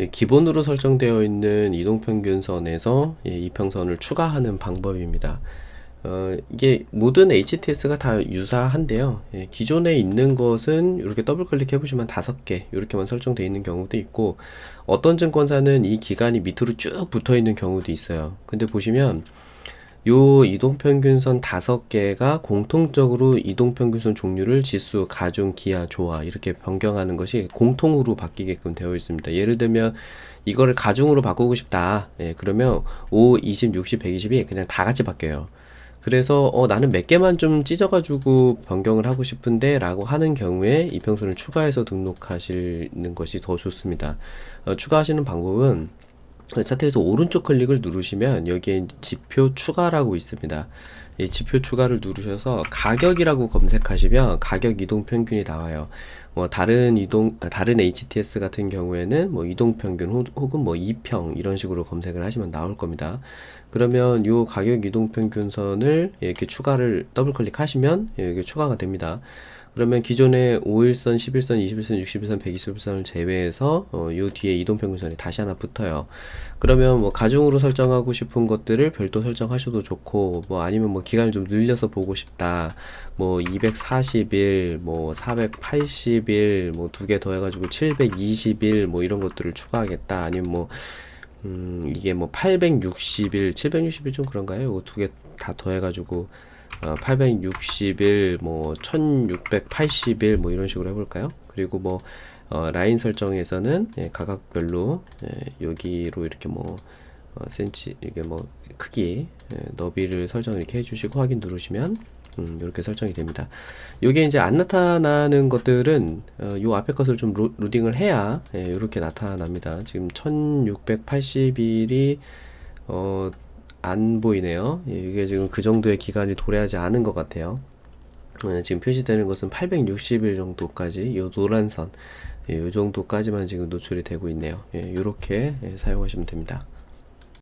예, 기본으로 설정되어 있는 이동평균선에서 예, 이평선을 추가하는 방법입니다. 어, 이게 모든 HTS가 다 유사한데요. 예, 기존에 있는 것은 이렇게 더블 클릭해 보시면 다섯 개 이렇게만 설정되어 있는 경우도 있고 어떤 증권사는 이 기간이 밑으로 쭉 붙어 있는 경우도 있어요. 근데 보시면 요 이동평균선 다섯 개가 공통적으로 이동평균선 종류를 지수, 가중, 기하, 조화 이렇게 변경하는 것이 공통으로 바뀌게끔 되어 있습니다. 예를 들면 이거를 가중으로 바꾸고 싶다. 예, 그러면 5, 20, 60, 120이 그냥 다 같이 바뀌어요. 그래서 어, 나는 몇 개만 좀 찢어가지고 변경을 하고 싶은데 라고 하는 경우에 이평선을 추가해서 등록하시는 것이 더 좋습니다. 어, 추가하시는 방법은 차트에서 오른쪽 클릭을 누르시면 여기에 지표 추가라고 있습니다. 이 지표 추가를 누르셔서 가격이라고 검색하시면 가격 이동 평균이 나와요. 뭐 다른 이동 아, 다른 HTS 같은 경우에는 뭐 이동 평균 혹- 혹은 뭐 이평 이런 식으로 검색을 하시면 나올 겁니다. 그러면 요 가격 이동 평균선을 이렇게 추가를 더블 클릭하시면 이게 추가가 됩니다. 그러면 기존의 5일선, 11선, 21선, 61선, 121선을 제외해서 어, 요 뒤에 이동평균선이 다시 하나 붙어요. 그러면 뭐 가중으로 설정하고 싶은 것들을 별도 설정하셔도 좋고 뭐 아니면 뭐 기간을 좀 늘려서 보고 싶다. 뭐 240일, 뭐 480일, 뭐 두 개 더 해가지고 720일 뭐 이런 것들을 추가하겠다. 아니면 뭐 음, 이게 뭐 860일, 760일 좀 그런가요? 이거 두 개 다 더해가지고 어, 860일, 뭐 1680일 뭐 이런 식으로 해볼까요? 그리고 뭐 어, 라인 설정에서는 예, 가각별로 예, 여기로 이렇게 뭐 어, 센치 이게 뭐 크기 예, 너비를 설정 이렇게 해주시고 확인 누르시면 음, 이렇게 설정이 됩니다. 요게 이제 안 나타나는 것들은 어, 요 앞에 것을 좀 로, 로딩을 해야 예, 이렇게 나타납니다. 지금 1680일이 어, 안 보이네요. 예, 이게 지금 그 정도의 기간이 도래하지 않은 것 같아요. 예, 지금 표시되는 것은 860일 정도까지 요 노란 선, 예, 요 정도까지만 지금 노출이 되고 있네요. 예, 요렇게 예, 사용하시면 됩니다.